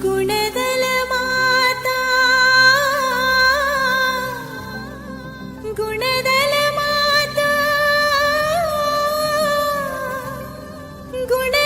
ഗുണദല മാതാ ഗുണ